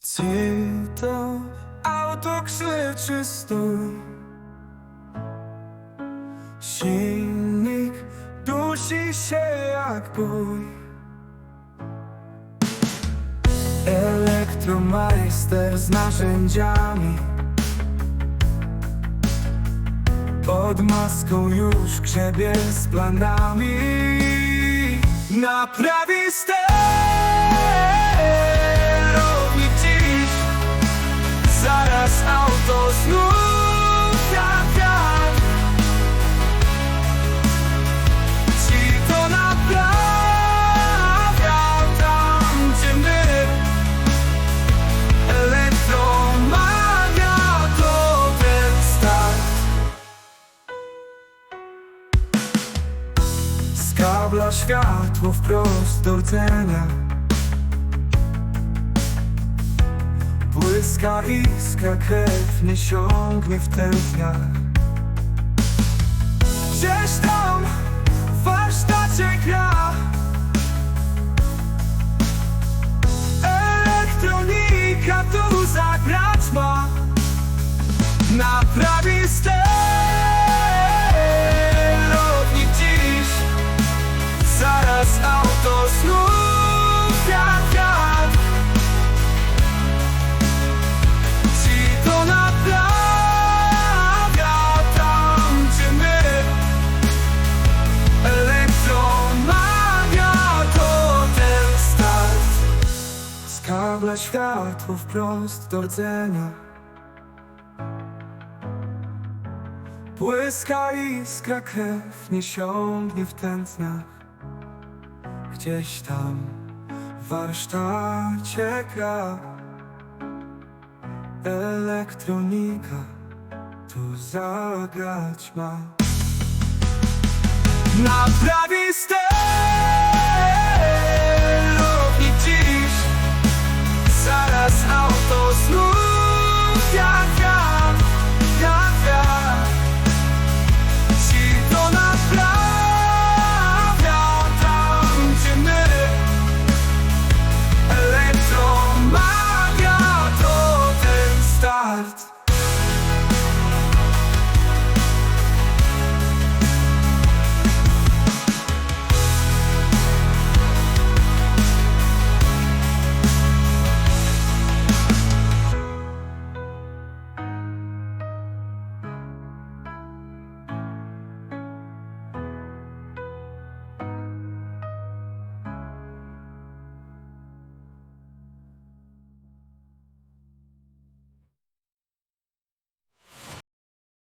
Cito, auto krzyczy Silnik dusi się jak bój. Elektromajster z narzędziami. Pod maską już grzebie z planami. Naprawi sterownik kabla światło wprost do rdzenia. Błyska iskra, krew nie siągnie w tętniach. Gdzieś tam w kabla światło wprost do rdzenia. Błyska iskra, krew nie siągnie w tętniach. Gdzieś tam w warsztacie gra. Elektronika tu zagrać ma. Naprawi ster